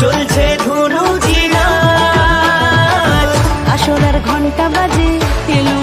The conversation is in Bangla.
চলছে ধুনু জিনা আসরার ঘণ্টা বাজে এলো